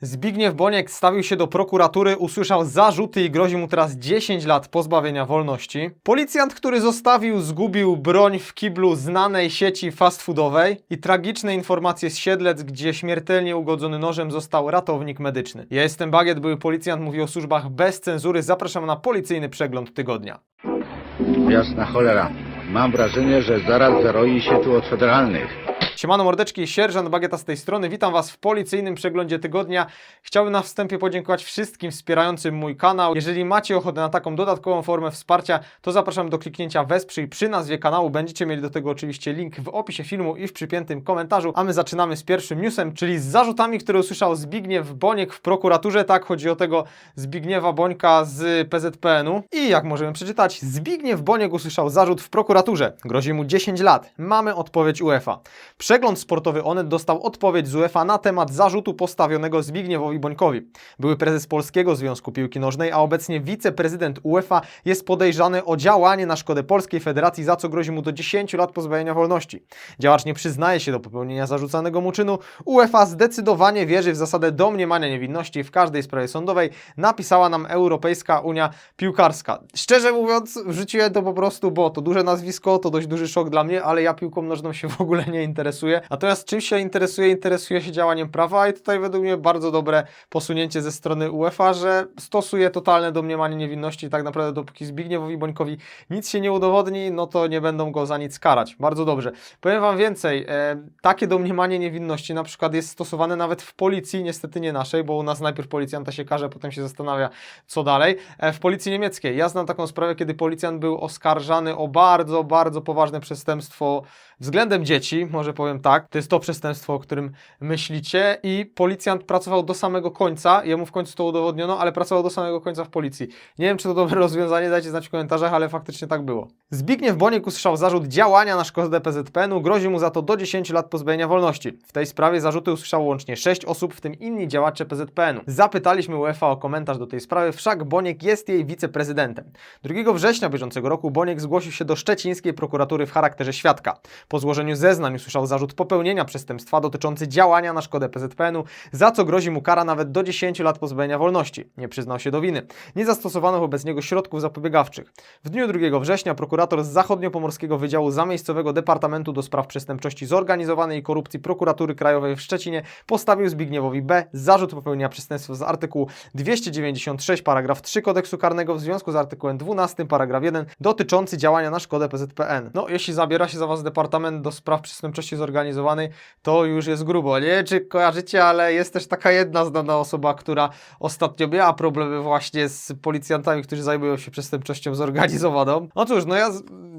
Zbigniew Boniek stawił się do prokuratury, usłyszał zarzuty i grozi mu teraz 10 lat pozbawienia wolności. Policjant, który zostawił, zgubił broń w kiblu znanej sieci fast foodowej i tragiczne informacje z Siedlec, gdzie śmiertelnie ugodzony nożem został ratownik medyczny. Ja jestem Bagiet, były policjant, mówi o służbach bez cenzury. Zapraszam na policyjny przegląd tygodnia. Jasna cholera. Mam wrażenie, że zaraz zaroi się tu od federalnych. Siemano mordeczki, sierżant Bagieta z tej strony. Witam Was w policyjnym przeglądzie tygodnia. Chciałbym na wstępie podziękować wszystkim wspierającym mój kanał. Jeżeli macie ochotę na taką dodatkową formę wsparcia, to zapraszam do kliknięcia wesprzyj przy nazwie kanału. Będziecie mieli do tego oczywiście link w opisie filmu i w przypiętym komentarzu. A my zaczynamy z pierwszym newsem, czyli z zarzutami, które usłyszał Zbigniew Boniek w prokuraturze. Tak, chodzi o tego Zbigniewa Bońka z PZPN-u. I jak możemy przeczytać, Zbigniew Boniek usłyszał zarzut w prokuraturze. Grozi mu 10 lat. Mamy odpowiedź UEFA. Przegląd sportowy Onet dostał odpowiedź z UEFA na temat zarzutu postawionego Zbigniewowi Bońkowi. Były prezes Polskiego Związku Piłki Nożnej, a obecnie wiceprezydent UEFA jest podejrzany o działanie na szkodę Polskiej Federacji, za co grozi mu do 10 lat pozbawienia wolności. Działacz nie przyznaje się do popełnienia zarzucanego mu czynu. UEFA zdecydowanie wierzy w zasadę domniemania niewinności w każdej sprawie sądowej, napisała nam Europejska Unia Piłkarska. Szczerze mówiąc, wrzuciłem to po prostu, bo to duże nazwisko, to dość duży szok dla mnie, ale ja piłką nożną się w ogóle nie interesuję. Natomiast czym się interesuje? Interesuje się działaniem prawa i tutaj według mnie bardzo dobre posunięcie ze strony UEFA, że stosuje totalne domniemanie niewinności tak naprawdę dopóki Zbigniewowi Bońkowi nic się nie udowodni, no to nie będą go za nic karać. Bardzo dobrze. Powiem Wam więcej, e, takie domniemanie niewinności na przykład jest stosowane nawet w policji, niestety nie naszej, bo u nas najpierw policjanta się karze, potem się zastanawia, co dalej. E, w policji niemieckiej. Ja znam taką sprawę, kiedy policjant był oskarżany o bardzo, bardzo poważne przestępstwo względem dzieci, może powiem tak. To jest to przestępstwo, o którym myślicie i policjant pracował do samego końca, jemu w końcu to udowodniono, ale pracował do samego końca w policji. Nie wiem, czy to dobre rozwiązanie, dajcie znać w komentarzach, ale faktycznie tak było. Zbigniew Boniek usłyszał zarzut działania na szkodę PZPN-u, grozi mu za to do 10 lat pozbawienia wolności. W tej sprawie zarzuty usłyszało łącznie 6 osób, w tym inni działacze PZPN-u. Zapytaliśmy UEFA o komentarz do tej sprawy, wszak Boniek jest jej wiceprezydentem. 2 września bieżącego roku Boniek zgłosił się do szczecińskiej prokuratury w charakterze świadka. Po złożeniu zeznań usłyszał zarzut popełnienia przestępstwa dotyczący działania na szkodę PZPN-u, za co grozi mu kara nawet do 10 lat pozbawienia wolności. Nie przyznał się do winy. Nie zastosowano wobec niego środków zapobiegawczych. W dniu 2 września prokurator z Zachodniopomorskiego Wydziału Zamiejscowego Departamentu do Spraw Przestępczości Zorganizowanej i Korupcji Prokuratury Krajowej w Szczecinie postawił Zbigniewowi B. zarzut popełnienia przestępstwa z artykułu 296 paragraf 3 kodeksu karnego w związku z artykułem 12 paragraf 1 dotyczący działania na szkodę PZPN. No, jeśli zabiera się za Was Departament do Spraw Przestępczości Zorganizowanej, to już jest grubo. Nie wiem, czy kojarzycie, ale jest też taka jedna znana osoba, która ostatnio miała problemy właśnie z policjantami, którzy zajmują się przestępczością zorganizowaną. No cóż, no ja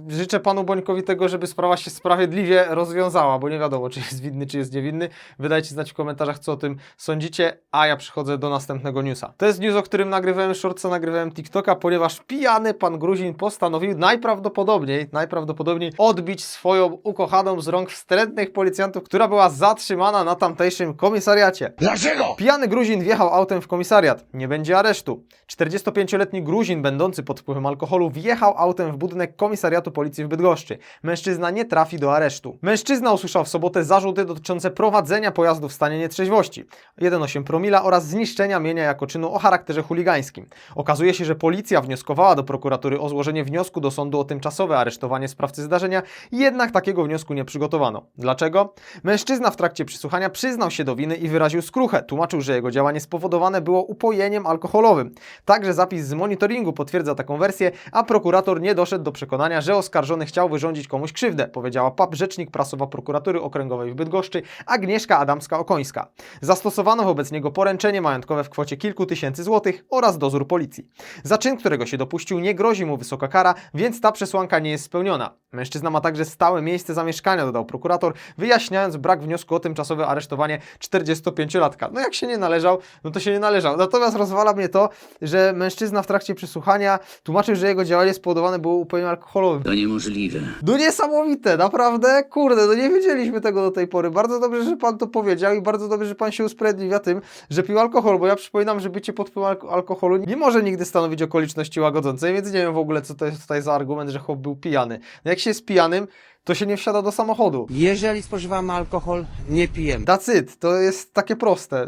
życzę panu Bońkowi tego, żeby sprawa się sprawiedliwie rozwiązała, bo nie wiadomo, czy jest winny, czy jest niewinny. Wydajcie znać w komentarzach, co o tym sądzicie, a ja przechodzę do następnego newsa. To jest news, o którym nagrywałem shortsa, nagrywałem TikToka, ponieważ pijany pan Gruzin postanowił najprawdopodobniej, najprawdopodobniej odbić swoją ukochaną z rąk policjantów, która była zatrzymana na tamtejszym komisariacie. Dlaczego? Pijany Gruzin wjechał autem w komisariat. Nie będzie aresztu. 45-letni Gruzin, będący pod wpływem alkoholu, wjechał autem w budynek komisariatu policji w Bydgoszczy. Mężczyzna nie trafi do aresztu. Mężczyzna usłyszał w sobotę zarzuty dotyczące prowadzenia pojazdu w stanie nietrzeźwości, 1,8 promila oraz zniszczenia mienia jako czynu o charakterze chuligańskim. Okazuje się, że policja wnioskowała do prokuratury o złożenie wniosku do sądu o tymczasowe aresztowanie sprawcy zdarzenia, jednak takiego wniosku nie przygotowano. Dlaczego? Mężczyzna w trakcie przesłuchania przyznał się do winy i wyraził skruchę. Tłumaczył, że jego działanie spowodowane było upojeniem alkoholowym. Także zapis z monitoringu potwierdza taką wersję, a prokurator nie doszedł do przekonania, że oskarżony chciał wyrządzić komuś krzywdę, powiedziała PAP rzecznik prasowa prokuratury okręgowej w Bydgoszczy Agnieszka Adamska-Okońska. Zastosowano wobec niego poręczenie majątkowe w kwocie kilku tysięcy złotych oraz dozór policji. Za czyn, którego się dopuścił, nie grozi mu wysoka kara, więc ta przesłanka nie jest spełniona. Mężczyzna ma także stałe miejsce zamieszkania, dodał prokurator, wyjaśniając brak wniosku o tymczasowe aresztowanie 45-latka. No jak się nie należał, no to się nie należał. Natomiast rozwala mnie to, że mężczyzna w trakcie przesłuchania tłumaczył, że jego działanie spowodowane było upojeniem alkoholowym. To niemożliwe. No niesamowite, naprawdę, kurde, no nie wiedzieliśmy tego do tej pory. Bardzo dobrze, że pan to powiedział i bardzo dobrze, że pan się usprawiedliwia tym, że pił alkohol, bo ja przypominam, że bycie pod wpływem alko- alkoholu nie może nigdy stanowić okoliczności łagodzącej, więc nie wiem w ogóle, co to jest tutaj za argument, że chłop był pijany. No jak się jest pijanym, to się nie wsiada do samochodu. Jeżeli spożywamy alkohol, nie pijemy. That's it. To jest takie proste.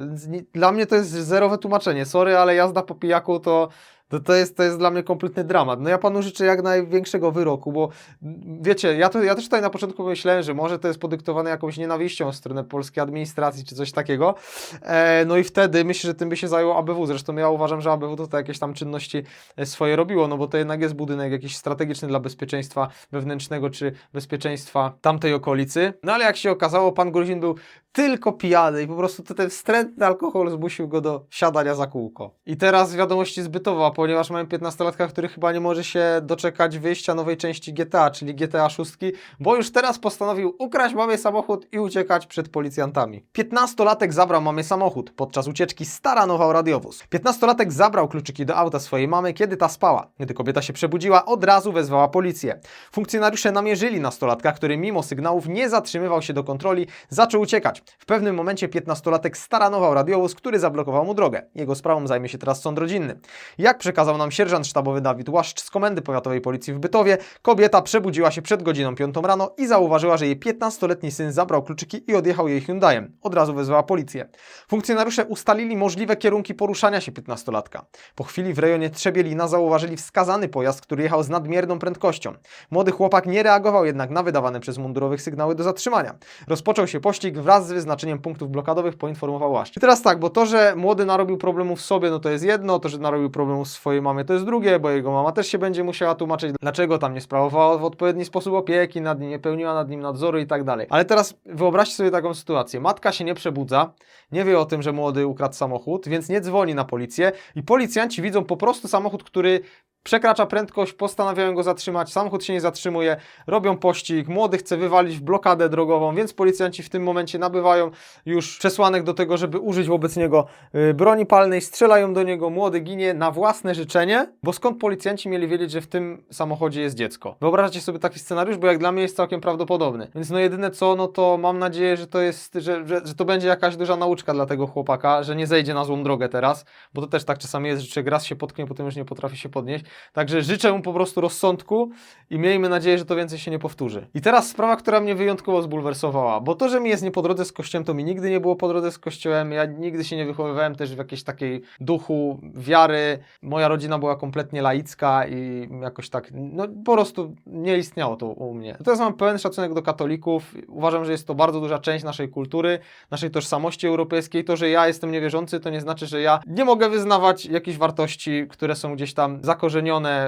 Dla mnie to jest zerowe tłumaczenie. Sorry, ale jazda po pijaku to, to, to, jest, to jest dla mnie kompletny dramat. No ja panu życzę jak największego wyroku, bo mm, wiecie, ja, to, ja też tutaj na początku myślałem, że może to jest podyktowane jakąś nienawiścią w stronę polskiej administracji czy coś takiego. E, no i wtedy myślę, że tym by się zajął ABW. Zresztą ja uważam, że ABW to, to jakieś tam czynności e, swoje robiło, no bo to jednak jest budynek jakiś strategiczny dla bezpieczeństwa wewnętrznego czy bezpieczeństwa tamtej okolicy. No ale jak się okazało, pan Gruzin był tylko pijany i po prostu ten wstrętny alkohol zmusił go do siadania za kółko. I teraz wiadomości zbytowa, ponieważ mamy 15-latka, który chyba nie może się doczekać wyjścia nowej części GTA, czyli GTA 6, bo już teraz postanowił ukraść mamie samochód i uciekać przed policjantami. 15-latek zabrał mamie samochód. Podczas ucieczki staranował radiowóz. 15-latek zabrał kluczyki do auta swojej mamy, kiedy ta spała. Gdy kobieta się przebudziła, od razu wezwała policję. Funkcjonariusze namierzyli nastolatka, który mimo sygnałów nie zatrzymywał się do kontroli, zaczął uciekać. W pewnym momencie 15-latek staranował radiowóz, który zablokował mu drogę. Jego sprawą zajmie się teraz sąd rodzinny. Jak przekazał nam sierżant sztabowy Dawid Łaszcz z Komendy Powiatowej Policji w Bytowie, kobieta przebudziła się przed godziną 5 rano i zauważyła, że jej 15-letni syn zabrał kluczyki i odjechał jej Hyundaiem. Od razu wezwała policję. Funkcjonariusze ustalili możliwe kierunki poruszania się 15-latka. Po chwili w rejonie Trzebielina zauważyli wskazany pojazd, który jechał z nadmierną prędkością. Młody chłopak nie reagował jednak na wydawane przez mundurowych sygnały do zatrzymania. Rozpoczął się pościg wraz z wyznaczeniem punktów blokadowych, poinformował Łaszcz. I teraz tak, bo to, że młody narobił problemów sobie, no to jest jedno, to, że narobił problemów swojej mamie, to jest drugie, bo jego mama też się będzie musiała tłumaczyć, dlaczego tam nie sprawowała w odpowiedni sposób opieki nad nim, nie pełniła nad nim nadzoru i tak dalej. Ale teraz wyobraźcie sobie taką sytuację. Matka się nie przebudza, nie wie o tym, że młody ukradł samochód, więc nie dzwoni na policję i policjanci widzą po prostu samochód, który przekracza prędkość, postanawiają go zatrzymać, samochód się nie zatrzymuje, robią pościg, młody chce wywalić w blokadę drogową, więc policjanci w tym momencie nabywają już przesłanek do tego, żeby użyć wobec niego y, broni palnej, strzelają do niego, młody ginie na własne życzenie, bo skąd policjanci mieli wiedzieć, że w tym samochodzie jest dziecko? Wyobrażacie sobie taki scenariusz, bo jak dla mnie jest całkiem prawdopodobny. Więc no jedyne co, no to mam nadzieję, że to jest, że, że, że to będzie jakaś duża nauczka dla tego chłopaka, że nie zejdzie na złą drogę teraz, bo to też tak czasami jest, że raz się potknie, potem już nie potrafi się podnieść. Także życzę mu po prostu rozsądku i miejmy nadzieję, że to więcej się nie powtórzy. I teraz sprawa, która mnie wyjątkowo zbulwersowała, bo to, że mi jest nie po drodze z kościołem, to mi nigdy nie było po drodze z kościołem. Ja nigdy się nie wychowywałem też w jakiejś takiej duchu wiary. Moja rodzina była kompletnie laicka i jakoś tak, no po prostu nie istniało to u mnie. Teraz mam pełen szacunek do katolików. Uważam, że jest to bardzo duża część naszej kultury, naszej tożsamości europejskiej. To, że ja jestem niewierzący, to nie znaczy, że ja nie mogę wyznawać jakichś wartości, które są gdzieś tam zakorzenione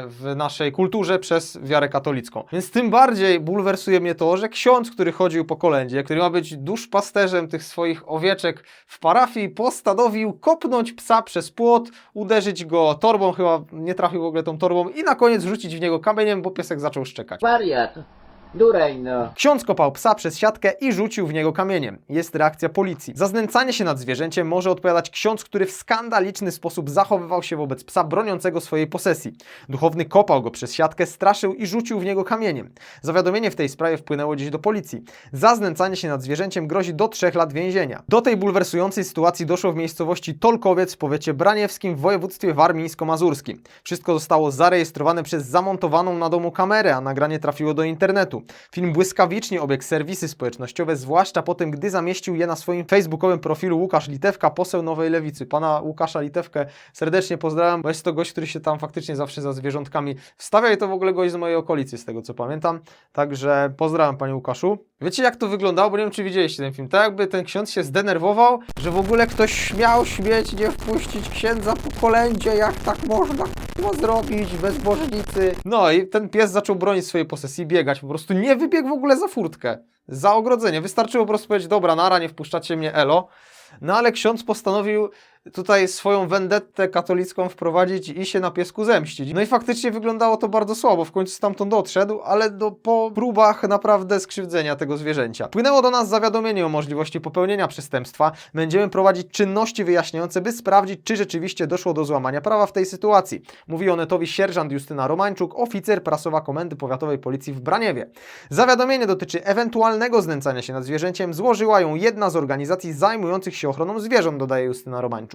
w naszej kulturze przez wiarę katolicką. Więc tym bardziej bulwersuje mnie to, że ksiądz, który chodził po kolędzie, który ma być duszpasterzem tych swoich owieczek w parafii, postanowił kopnąć psa przez płot, uderzyć go torbą, chyba nie trafił w ogóle tą torbą i na koniec rzucić w niego kamieniem, bo piesek zaczął szczekać. Wariat. Dureń, no. Ksiądz kopał psa przez siatkę i rzucił w niego kamieniem. Jest reakcja policji. Za znęcanie się nad zwierzęciem może odpowiadać ksiądz, który w skandaliczny sposób zachowywał się wobec psa broniącego swojej posesji. Duchowny kopał go przez siatkę, straszył i rzucił w niego kamieniem. Zawiadomienie w tej sprawie wpłynęło dziś do policji. Za znęcanie się nad zwierzęciem grozi do trzech lat więzienia. Do tej bulwersującej sytuacji doszło w miejscowości Tolkowiec w powiecie braniewskim w województwie warmińsko-mazurskim. Wszystko zostało zarejestrowane przez zamontowaną na domu kamerę, a nagranie trafiło do internetu. Film błyskawicznie obiegł serwisy społecznościowe, zwłaszcza po tym, gdy zamieścił je na swoim facebookowym profilu Łukasz Litewka, poseł Nowej Lewicy. Pana Łukasza Litewkę serdecznie pozdrawiam, bo jest to gość, który się tam faktycznie zawsze za zwierzątkami wstawia i to w ogóle gość z mojej okolicy, z tego co pamiętam. Także pozdrawiam Panie Łukaszu. Wiecie jak to wyglądało, bo nie wiem czy widzieliście ten film. Tak jakby ten ksiądz się zdenerwował, że w ogóle ktoś śmiał śmieć, nie wpuścić księdza po kolędzie, jak tak można kurwa, zrobić, bezbożnicy. No i ten pies zaczął bronić swojej posesji, biegać, po prostu nie wybiegł w ogóle za furtkę, za ogrodzenie. Wystarczyło po prostu powiedzieć, dobra, nara, nie wpuszczacie mnie, elo. No ale ksiądz postanowił tutaj swoją vendettę katolicką wprowadzić i się na piesku zemścić. No i faktycznie wyglądało to bardzo słabo. W końcu stamtąd doszedł, ale do, po próbach naprawdę skrzywdzenia tego zwierzęcia. Płynęło do nas zawiadomienie o możliwości popełnienia przestępstwa. Będziemy prowadzić czynności wyjaśniające, by sprawdzić, czy rzeczywiście doszło do złamania prawa w tej sytuacji. Mówi o netowi sierżant Justyna Romańczuk, oficer prasowa Komendy Powiatowej Policji w Braniewie. Zawiadomienie dotyczy ewentualnego znęcania się nad zwierzęciem. Złożyła ją jedna z organizacji zajmujących się ochroną zwierząt, dodaje Justyna Romańczuk.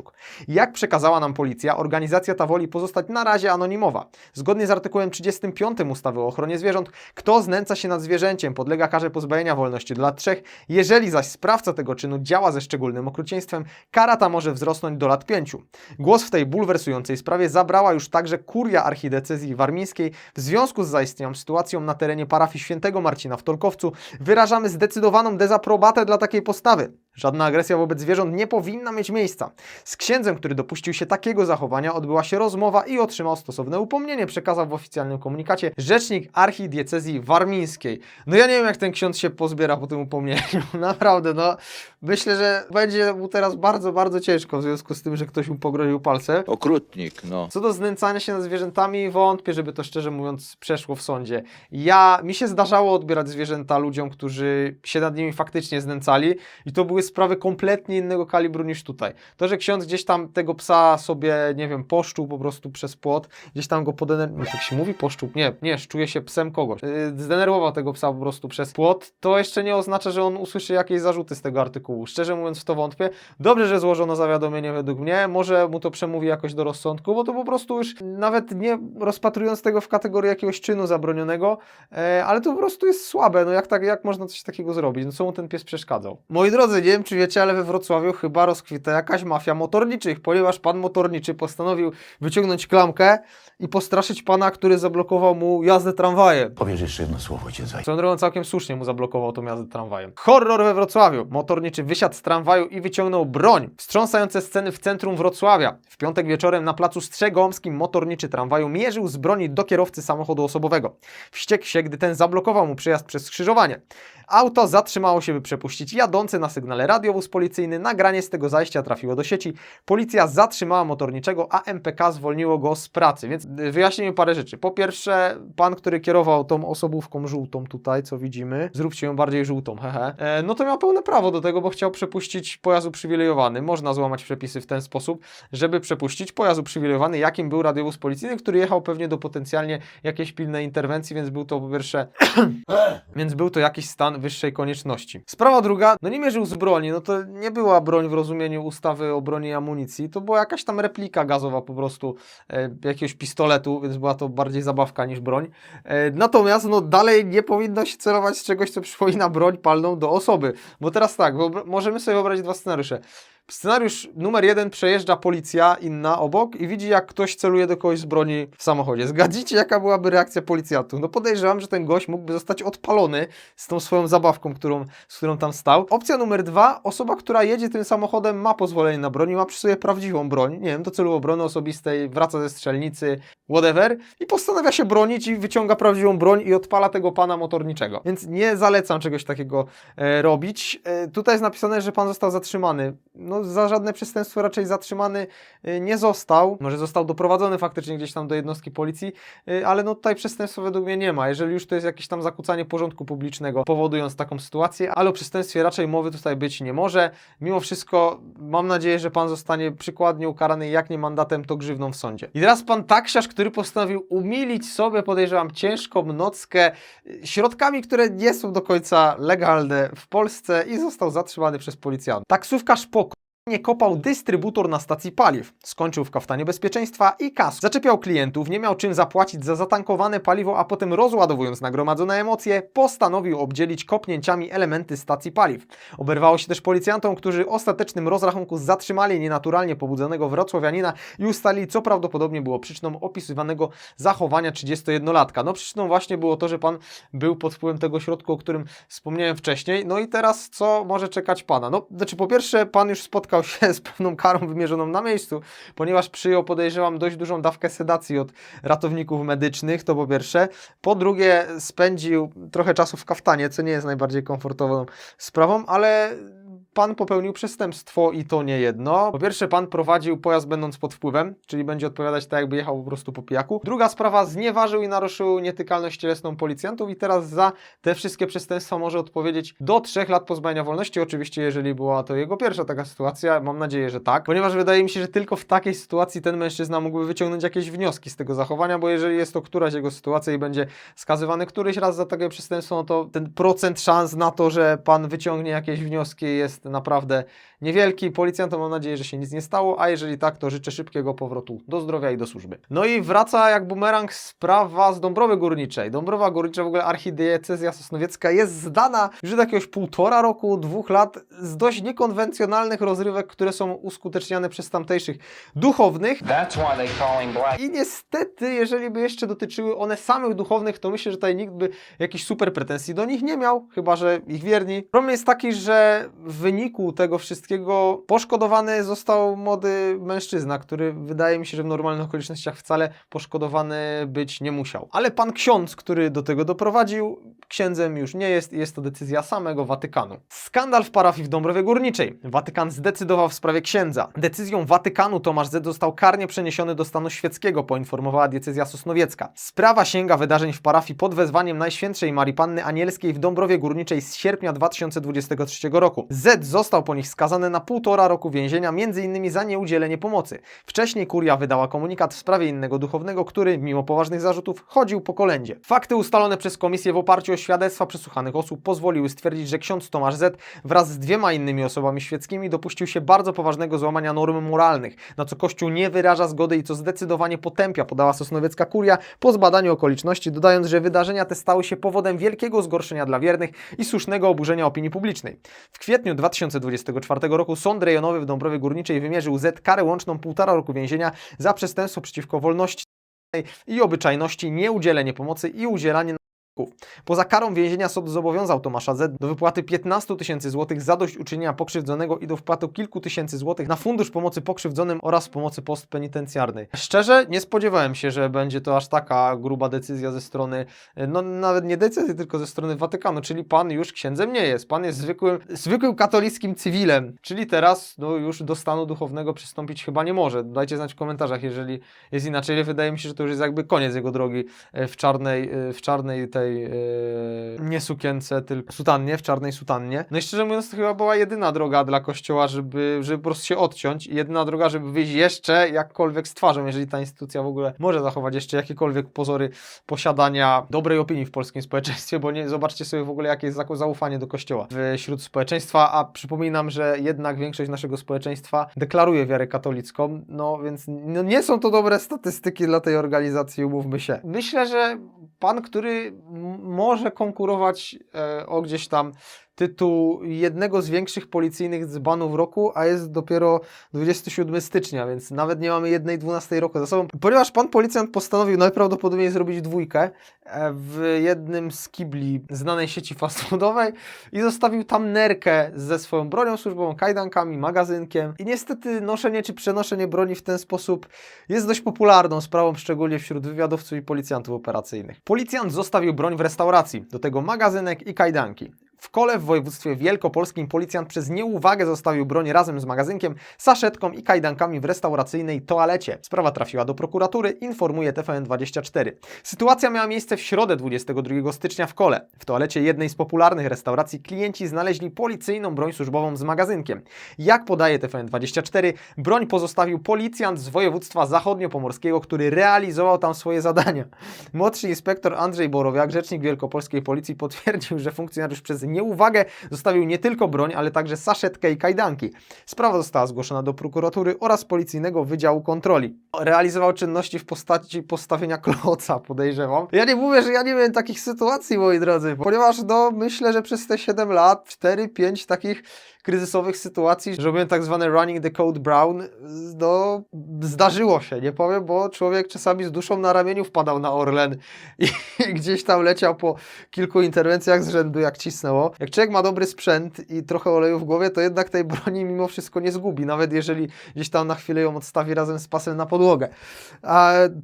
Jak przekazała nam policja, organizacja ta woli pozostać na razie anonimowa. Zgodnie z artykułem 35 ustawy o ochronie zwierząt, kto znęca się nad zwierzęciem, podlega karze pozbawienia wolności do lat 3. Jeżeli zaś sprawca tego czynu działa ze szczególnym okrucieństwem, kara ta może wzrosnąć do lat 5. Głos w tej bulwersującej sprawie zabrała już także kuria archidiecezji warmińskiej. W związku z zaistniałą sytuacją na terenie parafii świętego Marcina w Tolkowcu wyrażamy zdecydowaną dezaprobatę dla takiej postawy. Żadna agresja wobec zwierząt nie powinna mieć miejsca. Z księdzem, który dopuścił się takiego zachowania, odbyła się rozmowa i otrzymał stosowne upomnienie, przekazał w oficjalnym komunikacie rzecznik archidiecezji warmińskiej. No ja nie wiem, jak ten ksiądz się pozbiera po tym upomnieniu. Naprawdę, no myślę, że będzie mu teraz bardzo, bardzo ciężko w związku z tym, że ktoś mu pogroził palcem. Okrutnik, no. Co do znęcania się nad zwierzętami, wątpię, żeby to szczerze mówiąc przeszło w sądzie. Ja, mi się zdarzało odbierać zwierzęta ludziom, którzy się nad nimi faktycznie znęcali i to były sprawy kompletnie innego kalibru niż tutaj. To, że ksiądz gdzieś tam tego psa sobie, nie wiem, poszczuł po prostu przez płot, gdzieś tam go podenerwował, tak się mówi, poszczuł? Nie, nie, szczuje się psem kogoś. Yy, zdenerwował tego psa po prostu przez płot, to jeszcze nie oznacza, że on usłyszy jakieś zarzuty z tego artykułu. Szczerze mówiąc w to wątpię. Dobrze, że złożono zawiadomienie według mnie, może mu to przemówi jakoś do rozsądku, bo to po prostu już nawet nie rozpatrując tego w kategorii jakiegoś czynu zabronionego, e, ale to po prostu jest słabe, no jak, tak, jak można coś takiego zrobić, no co mu ten pies przeszkadzał. Moi drodzy, nie wiem czy wiecie, ale we Wrocławiu chyba rozkwita jakaś mafia motorniczych, ponieważ pan motorniczy postanowił wyciągnąć klamkę i postraszyć pana, który zablokował mu jazdę tramwajem. Powiesz jeszcze jedno słowo, cię zaj. Swoją drogą całkiem słusznie mu zablokował tą jazdę tramwajem. Horror we Wrocławiu. Motorniczy wysiadł z tramwaju i wyciągnął broń. Wstrząsające sceny w centrum Wrocławia. W piątek wieczorem na placu Strzegomskim motorniczy tramwaju mierzył z broni do kierowcy samochodu osobowego. Wściekł się, gdy ten zablokował mu przejazd przez skrzyżowanie. Auto zatrzymało się, by przepuścić jadący na sygnale radiowóz policyjny. Nagranie z tego zajścia trafiło do sieci. Policja zatrzymała motorniczego, a MPK zwolniło go z pracy. Więc y, wyjaśnijmy parę rzeczy. Po pierwsze, pan, który kierował tą osobówką żółtą tutaj, co widzimy, zróbcie ją bardziej żółtą, hehe, e, no to miał pełne prawo do tego, bo chciał przepuścić pojazd uprzywilejowany. Można złamać przepisy w ten sposób, żeby przepuścić pojazd uprzywilejowany, jakim był radiowóz policyjny, który jechał pewnie do potencjalnie jakiejś pilnej interwencji, więc był to po pierwsze więc był to jakiś stan wyższej konieczności. Sprawa druga, no nie mierzył z broni, no to nie była broń w rozumieniu ustawy o broni i amunicji, to była jakaś tam replika gazowa po prostu e, jakiegoś pistoletu, więc była to bardziej zabawka niż broń. E, natomiast no dalej nie powinno się celować z czegoś, co przypomina broń palną do osoby, bo teraz tak, możemy sobie wyobrazić dwa scenariusze. Scenariusz numer jeden przejeżdża policja inna obok i widzi, jak ktoś celuje do kogoś z broni w samochodzie. Zgadzicie, jaka byłaby reakcja policjantów? No podejrzewam, że ten gość mógłby zostać odpalony z tą swoją zabawką, którą, z którą tam stał. Opcja numer dwa, osoba, która jedzie tym samochodem ma pozwolenie na broń ma przy sobie prawdziwą broń, nie wiem, do celu obrony osobistej, wraca ze strzelnicy, whatever i postanawia się bronić i wyciąga prawdziwą broń i odpala tego pana motorniczego. Więc nie zalecam czegoś takiego e, robić. E, tutaj jest napisane, że pan został zatrzymany. No za żadne przestępstwo raczej zatrzymany e, nie został. Może został doprowadzony faktycznie gdzieś tam do jednostki policji, e, ale no tutaj przestępstwa według mnie nie ma. Jeżeli już to jest jakieś tam zakłócanie porządku publicznego powodując taką sytuację, ale o przestępstwie raczej mowy tutaj być nie może. Mimo wszystko mam nadzieję, że pan zostanie przykładnie ukarany jak nie mandatem, to grzywną w sądzie. I teraz pan taksiarz, który postanowił umilić sobie, podejrzewam, ciężką nockę y, środkami, które nie są do końca legalne w Polsce i został zatrzymany przez policjantów. Taksówkarz po nie kopał dystrybutor na stacji paliw. Skończył w kaftanie bezpieczeństwa i kas. Zaczepiał klientów, nie miał czym zapłacić za zatankowane paliwo, a potem rozładowując nagromadzone emocje, postanowił obdzielić kopnięciami elementy stacji paliw. Oberwało się też policjantom, którzy w ostatecznym rozrachunku zatrzymali nienaturalnie pobudzonego wrocławianina i ustalili, co prawdopodobnie było przyczyną opisywanego zachowania 31-latka. No przyczyną właśnie było to, że pan był pod wpływem tego środku, o którym wspomniałem wcześniej. No i teraz co może czekać pana? No, znaczy po pierwsze, pan już spotkał się z pewną karą wymierzoną na miejscu, ponieważ przyjął, podejrzewam, dość dużą dawkę sedacji od ratowników medycznych, to po pierwsze. Po drugie, spędził trochę czasu w kaftanie, co nie jest najbardziej komfortową sprawą, ale pan popełnił przestępstwo i to nie jedno. Po pierwsze, pan prowadził pojazd będąc pod wpływem, czyli będzie odpowiadać tak, jakby jechał po prostu po pijaku. Druga sprawa, znieważył i naruszył nietykalność cielesną policjantów i teraz za te wszystkie przestępstwa może odpowiedzieć do trzech lat pozbawienia wolności. Oczywiście, jeżeli była to jego pierwsza taka sytuacja, mam nadzieję, że tak, ponieważ wydaje mi się, że tylko w takiej sytuacji ten mężczyzna mógłby wyciągnąć jakieś wnioski z tego zachowania, bo jeżeli jest to któraś jego sytuacja i będzie skazywany któryś raz za takie przestępstwo, no to ten procent szans na to, że pan wyciągnie jakieś wnioski jest naprawdę niewielki. Policjantom mam nadzieję, że się nic nie stało, a jeżeli tak, to życzę szybkiego powrotu do zdrowia i do służby. No i wraca jak bumerang sprawa z Dąbrowy Górniczej. Dąbrowa Górnicza, w ogóle archidiecezja sosnowiecka jest zdana już od jakiegoś półtora roku, dwóch lat z dość niekonwencjonalnych rozrywek, które są uskuteczniane przez tamtejszych duchownych. That's why they call him Black. I niestety, jeżeli by jeszcze dotyczyły one samych duchownych, to myślę, że tutaj nikt by jakichś super pretensji do nich nie miał, chyba że ich wierni. Problem jest taki, że w wyniku tego wszystkiego poszkodowany został młody mężczyzna, który wydaje mi się, że w normalnych okolicznościach wcale poszkodowany być nie musiał. Ale pan ksiądz, który do tego doprowadził, księdzem już nie jest i jest to decyzja samego Watykanu. Skandal w parafii w Dąbrowie Górniczej. Watykan zdecydował w sprawie księdza. Decyzją Watykanu Tomasz Z został karnie przeniesiony do stanu świeckiego, poinformowała diecezja sosnowiecka. Sprawa sięga wydarzeń w parafii pod wezwaniem Najświętszej Marii Panny Anielskiej w Dąbrowie Górniczej z sierpnia 2023 roku. Z został po nich skazany na półtora roku więzienia, m.in. za nieudzielenie pomocy. Wcześniej kuria wydała komunikat w sprawie innego duchownego, który, mimo poważnych zarzutów, chodził po kolędzie. Fakty ustalone przez komisję w oparciu o świadectwa przesłuchanych osób pozwoliły stwierdzić, że ksiądz Tomasz Z wraz z dwiema innymi osobami świeckimi dopuścił się bardzo poważnego złamania norm moralnych, na co Kościół nie wyraża zgody i co zdecydowanie potępia, podała sosnowiecka kuria po zbadaniu okoliczności, dodając, że wydarzenia te stały się powodem wielkiego zgorszenia dla wiernych i słusznego oburzenia opinii publicznej. W kwietniu 2024 roku Sąd Rejonowy w Dąbrowie Górniczej wymierzył Z karę łączną półtora roku więzienia za przestępstwo przeciwko wolności i obyczajności, nieudzielenie pomocy i udzielanie Poza karą więzienia sąd zobowiązał Tomasza Z do wypłaty 15 tysięcy złotych zadośćuczynienia pokrzywdzonego i do wpłaty kilku tysięcy złotych na fundusz pomocy pokrzywdzonym oraz pomocy postpenitencjarnej. Szczerze, nie spodziewałem się, że będzie to aż taka gruba decyzja ze strony, no nawet nie decyzji, tylko ze strony Watykanu, czyli pan już księdzem nie jest. Pan jest zwykłym, zwykłym katolickim cywilem, czyli teraz no, już do stanu duchownego przystąpić chyba nie może. Dajcie znać w komentarzach, jeżeli jest inaczej. Wydaje mi się, że to już jest jakby koniec jego drogi e, w czarnej, e, w czarnej tej e, nie sukience, tylko sutannie, w czarnej sutannie. No i szczerze mówiąc, to chyba była jedyna droga dla kościoła, żeby, żeby po prostu się odciąć i jedyna droga, żeby wyjść jeszcze jakkolwiek z twarzą, jeżeli ta instytucja w ogóle może zachować jeszcze jakiekolwiek pozory posiadania dobrej opinii w polskim społeczeństwie, bo nie zobaczcie sobie w ogóle, jakie jest zaufanie do kościoła wśród społeczeństwa, a przypominam, że jednak większość naszego społeczeństwa deklaruje wiarę katolicką, no więc no nie są to dobre statystyki dla tej organizacji, umówmy się. Myślę, że pan, który może konkurować e, o gdzieś tam tytuł jednego z większych policyjnych dzbanów roku, a jest dopiero 27 stycznia, więc nawet nie mamy jednej 12 roku za sobą. Ponieważ pan policjant postanowił najprawdopodobniej zrobić dwójkę e, w jednym z kibli znanej sieci fast foodowej i zostawił tam nerkę ze swoją bronią służbową, kajdankami, magazynkiem. I niestety noszenie czy przenoszenie broni w ten sposób jest dość popularną sprawą, szczególnie wśród wywiadowców i policjantów operacyjnych. Policjant zostawił broń w restauracji, do tego magazynek i kajdanki. W kole w województwie wielkopolskim policjant przez nieuwagę zostawił broń razem z magazynkiem, saszetką i kajdankami w restauracyjnej toalecie. Sprawa trafiła do prokuratury, informuje TVN24. Sytuacja miała miejsce w środę 22 stycznia w kole. W toalecie jednej z popularnych restauracji klienci znaleźli policyjną broń służbową z magazynkiem. Jak podaje TVN24, broń pozostawił policjant z województwa zachodniopomorskiego, który realizował tam swoje zadania. Młodszy inspektor Andrzej Borowiak, rzecznik wielkopolskiej policji, potwierdził, że funkcjonariusz przez nieuwagę zostawił nie tylko broń, ale także saszetkę i kajdanki. Sprawa została zgłoszona do prokuratury oraz policyjnego wydziału kontroli. Realizował czynności w postaci postawienia kloca, podejrzewam. Ja nie mówię, że ja nie miałem takich sytuacji, moi drodzy, ponieważ no myślę, że przez te 7 lat 4-5 takich kryzysowych sytuacji, że robiłem tak zwane running the code brown, no zdarzyło się, nie powiem, bo człowiek czasami z duszą na ramieniu wpadał na Orlen i, i gdzieś tam leciał po kilku interwencjach z rzędu, jak cisnęło. Jak człowiek ma dobry sprzęt i trochę oleju w głowie, to jednak tej broni mimo wszystko nie zgubi, nawet jeżeli gdzieś tam na chwilę ją odstawi razem z pasem na podłogę.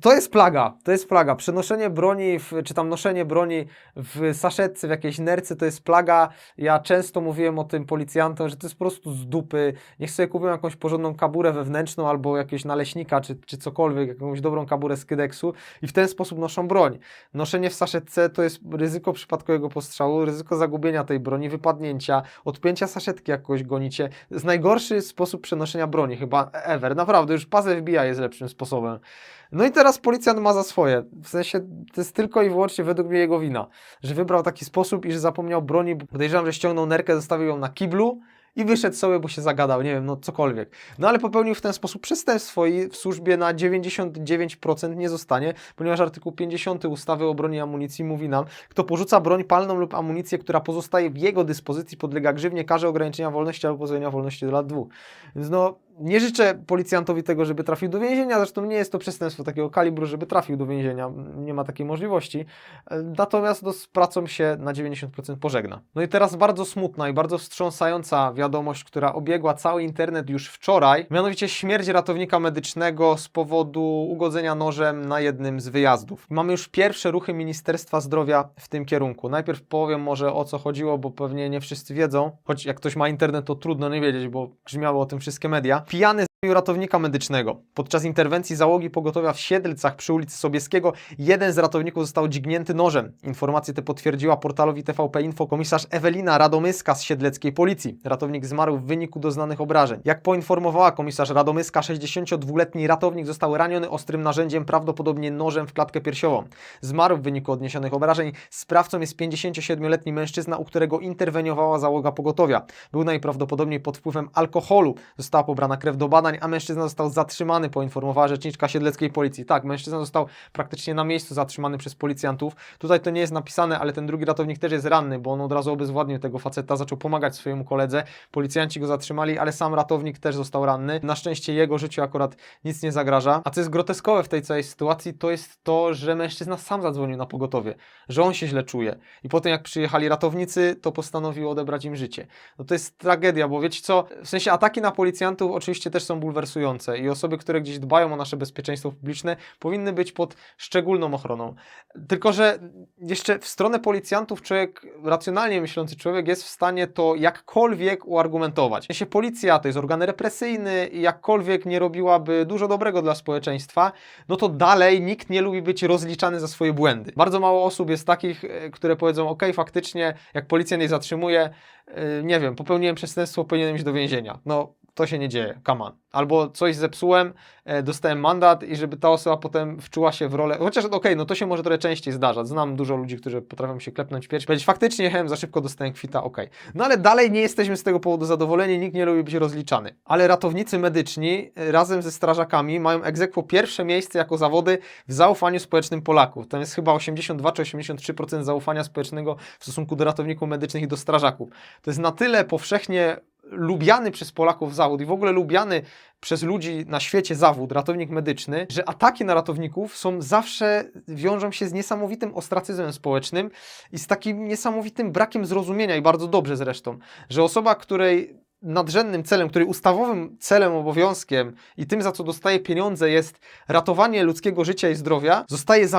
To jest plaga, to jest plaga. Przenoszenie broni, w, czy tam noszenie broni w saszetce, w jakiejś nerce, to jest plaga. Ja często mówiłem o tym policjantom, że to jest po prostu z dupy. Niech sobie kupią jakąś porządną kaburę wewnętrzną albo jakiegoś naleśnika, czy, czy cokolwiek, jakąś dobrą kaburę z kydeksu i w ten sposób noszą broń. Noszenie w saszetce to jest ryzyko przypadkowego postrzału, ryzyko zagubienia tej broni, wypadnięcia, odpięcia saszetki, jak kogoś gonicie. Jest najgorszy sposób przenoszenia broni chyba ever. Naprawdę, już pas FBI jest lepszym sposobem. No i teraz policjant ma za swoje. W sensie to jest tylko i wyłącznie według mnie jego wina, że wybrał taki sposób i że zapomniał broni. Podejrzewam, że ściągnął nerkę, zostawił ją na kiblu i wyszedł sobie, bo się zagadał, nie wiem, no cokolwiek. No ale popełnił w ten sposób przestępstwo i w służbie na 99% nie zostanie, ponieważ artykuł 50 ustawy o broni i amunicji mówi nam, kto porzuca broń palną lub amunicję, która pozostaje w jego dyspozycji, podlega grzywnie, karze ograniczenia wolności albo pozbawienia wolności do lat dwóch. Więc no, nie życzę policjantowi tego, żeby trafił do więzienia, zresztą nie jest to przestępstwo takiego kalibru, żeby trafił do więzienia, nie ma takiej możliwości, E, natomiast no, z pracą się na 90% pożegna. No i teraz bardzo smutna i bardzo wstrząsająca wiadomość, która obiegła cały internet już wczoraj, mianowicie śmierć ratownika medycznego z powodu ugodzenia nożem na jednym z wyjazdów. Mamy już pierwsze ruchy Ministerstwa Zdrowia w tym kierunku. Najpierw powiem może o co chodziło, bo pewnie nie wszyscy wiedzą, choć jak ktoś ma internet, to trudno nie wiedzieć, bo brzmiały o tym wszystkie media. Pijany zabił ratownika medycznego. Podczas interwencji załogi pogotowia w Siedlcach przy ulicy Sobieskiego jeden z ratowników został dźgnięty nożem. Informację tę potwierdziła portalowi TVP Info komisarz Ewelina Radomyska z siedleckiej policji. Ratownik zmarł w wyniku doznanych obrażeń. Jak poinformowała komisarz Radomyska, 62-letni ratownik został raniony ostrym narzędziem, prawdopodobnie nożem w klatkę piersiową. Zmarł w wyniku odniesionych obrażeń. Sprawcą jest 57-letni mężczyzna, u którego interweniowała załoga pogotowia. Był najprawdopodobniej pod wpływem alkoholu. Została pobrana krew do badań, a mężczyzna został zatrzymany, poinformowała rzeczniczka siedleckiej policji. Tak, mężczyzna został praktycznie na miejscu zatrzymany przez policjantów. Tutaj to nie jest napisane, ale ten drugi ratownik też jest ranny, bo on od razu obezwładnił tego faceta, zaczął pomagać swojemu koledze. Policjanci go zatrzymali, ale sam ratownik też został ranny. Na szczęście jego życiu akurat nic nie zagraża. A co jest groteskowe w tej całej sytuacji, to jest to, że mężczyzna sam zadzwonił na pogotowie, że on się źle czuje. I potem jak przyjechali ratownicy, to postanowił odebrać im życie. No to jest tragedia, bo wiecie co, w sensie ataki na policjantów oczywiście też są bulwersujące i osoby, które gdzieś dbają o nasze bezpieczeństwo publiczne, powinny być pod szczególną ochroną. Tylko, że jeszcze w stronę policjantów człowiek, racjonalnie myślący człowiek jest w stanie to jakkolwiek uargumentować. Sensie policja to jest organ represyjny i jakkolwiek nie robiłaby dużo dobrego dla społeczeństwa, no to dalej nikt nie lubi być rozliczany za swoje błędy. Bardzo mało osób jest takich, e, które powiedzą, ok, faktycznie, jak policja nie zatrzymuje, e, nie wiem, popełniłem przestępstwo, powinienem iść do więzienia. No, to się nie dzieje, on. Albo coś zepsułem, e, dostałem mandat i żeby ta osoba potem wczuła się w rolę, chociaż okej, no to się może trochę częściej zdarzać. Znam dużo ludzi, którzy potrafią się klepnąć w pierś, powiedzieć faktycznie jechałem za szybko, dostałem kwita, okej. No ale dalej nie jesteśmy z tego powodu zadowoleni, nikt nie lubi być rozliczany. Ale ratownicy medyczni e, razem ze strażakami mają egzekwo pierwsze miejsce jako zawody w zaufaniu społecznym Polaków. Tam jest chyba 82 czy 83% zaufania społecznego w stosunku do ratowników medycznych i do strażaków. To jest na tyle powszechnie lubiany przez Polaków zawód i w ogóle lubiany przez ludzi na świecie zawód, ratownik medyczny, że ataki na ratowników są zawsze, wiążą się z niesamowitym ostracyzmem społecznym i z takim niesamowitym brakiem zrozumienia i bardzo dobrze zresztą, że osoba, której nadrzędnym celem, której ustawowym celem, obowiązkiem i tym, za co dostaje pieniądze jest ratowanie ludzkiego życia i zdrowia, zostaje za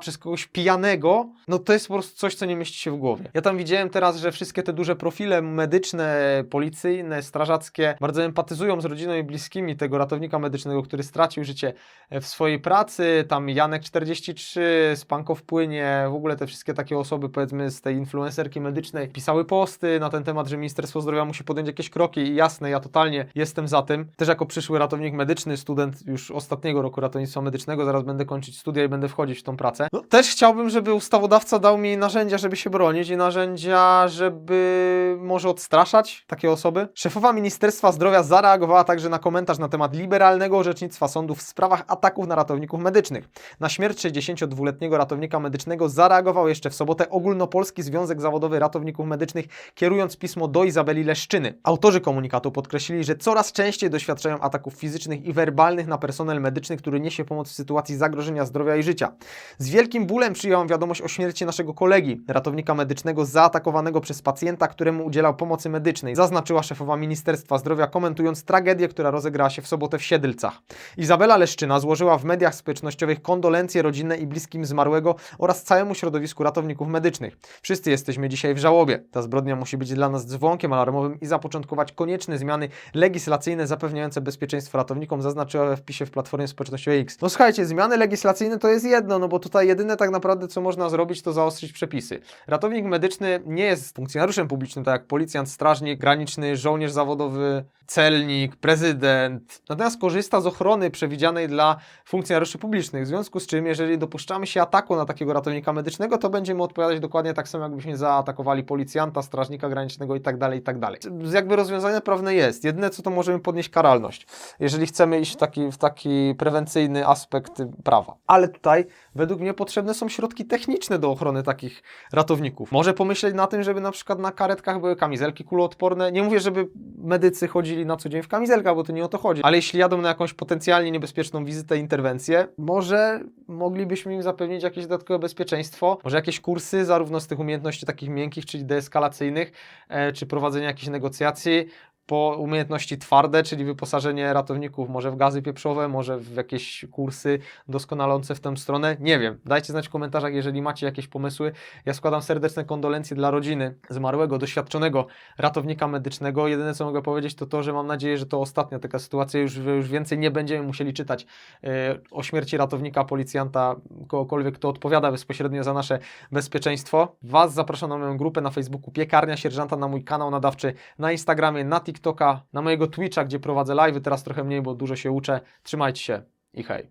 przez kogoś pijanego, no to jest po prostu coś, co nie mieści się w głowie. Ja tam widziałem teraz, że wszystkie te duże profile medyczne, policyjne, strażackie bardzo empatyzują z rodziną i bliskimi tego ratownika medycznego, który stracił życie w swojej pracy, tam Janek 43, Spanko w płynie, w ogóle te wszystkie takie osoby, powiedzmy z tej influencerki medycznej, pisały posty na ten temat, że Ministerstwo Zdrowia musi podjąć jakieś kroki i jasne, ja totalnie jestem za tym. Też jako przyszły ratownik medyczny, student już ostatniego roku ratownictwa medycznego, zaraz będę kończyć studia i będę wchodzić w tą pracę. No, też chciałbym, żeby ustawodawca dał mi narzędzia, żeby się bronić i narzędzia, żeby może odstraszać takie osoby. Szefowa Ministerstwa Zdrowia zareagowała także na komentarz na temat liberalnego orzecznictwa sądów w sprawach ataków na ratowników medycznych. Na śmierć 62-letniego ratownika medycznego zareagował jeszcze w sobotę Ogólnopolski Związek Zawodowy Ratowników Medycznych, kierując pismo do Izabeli Leszczyny. Autorzy komunikatu podkreślili, że coraz częściej doświadczają ataków fizycznych i werbalnych na personel medyczny, który niesie pomoc w sytuacji zagrożenia zdrowia i życia. Z wielkim bólem przyjąłem wiadomość o śmierci naszego kolegi, ratownika medycznego zaatakowanego przez pacjenta, któremu udzielał pomocy medycznej, zaznaczyła szefowa Ministerstwa Zdrowia, komentując tragedię, która rozegrała się w sobotę w Siedlcach. Izabela Leszczyna złożyła w mediach społecznościowych kondolencje rodzinne i bliskim zmarłego oraz całemu środowisku ratowników medycznych. Wszyscy jesteśmy dzisiaj w żałobie. Ta zbrodnia musi być dla nas dzwonkiem alarmowym i zapoczątkować konieczne zmiany legislacyjne zapewniające bezpieczeństwo ratownikom, zaznaczyła we wpisie w Platformie Społecznościowej X. No słuchajcie, zmiany legislacyjne to jest jedno, no bo tutaj tutaj jedyne tak naprawdę, co można zrobić, to zaostrzyć przepisy. Ratownik medyczny nie jest funkcjonariuszem publicznym, tak jak policjant, strażnik, graniczny, żołnierz zawodowy, celnik, prezydent. Natomiast korzysta z ochrony przewidzianej dla funkcjonariuszy publicznych. W związku z czym, jeżeli dopuszczamy się ataku na takiego ratownika medycznego, to będziemy odpowiadać dokładnie tak samo, jakbyśmy zaatakowali policjanta, strażnika granicznego i tak dalej, i tak. Jakby rozwiązanie prawne jest. Jedyne, co to możemy podnieść karalność, jeżeli chcemy iść w taki, w taki prewencyjny aspekt prawa. Ale tutaj, według mnie, potrzebne są środki techniczne do ochrony takich ratowników. Może pomyśleć na tym, żeby na przykład na karetkach były kamizelki kuloodporne. Nie mówię, żeby medycy chodzili na co dzień w kamizelkach, bo to nie o to chodzi. Ale jeśli jadą na jakąś potencjalnie niebezpieczną wizytę, interwencję, może moglibyśmy im zapewnić jakieś dodatkowe bezpieczeństwo, może jakieś kursy, zarówno z tych umiejętności takich miękkich, czyli deeskalacyjnych, e, czy prowadzenia jakichś negocjacji, po umiejętności twarde, czyli wyposażenie ratowników może w gazy pieprzowe, może w jakieś kursy doskonalące w tę stronę. Nie wiem. Dajcie znać w komentarzach, jeżeli macie jakieś pomysły. Ja składam serdeczne kondolencje dla rodziny zmarłego, doświadczonego ratownika medycznego. Jedyne co mogę powiedzieć to to, że mam nadzieję, że to ostatnia taka sytuacja. Już, już więcej nie będziemy musieli czytać e, o śmierci ratownika, policjanta, kogokolwiek, kto odpowiada bezpośrednio za nasze bezpieczeństwo. Was zapraszam na moją grupę na Facebooku Piekarnia Sierżanta, na mój kanał nadawczy na Instagramie, na TikToka, na mojego Twitcha, gdzie prowadzę live. Teraz trochę mniej, bo dużo się uczę. Trzymajcie się i hej.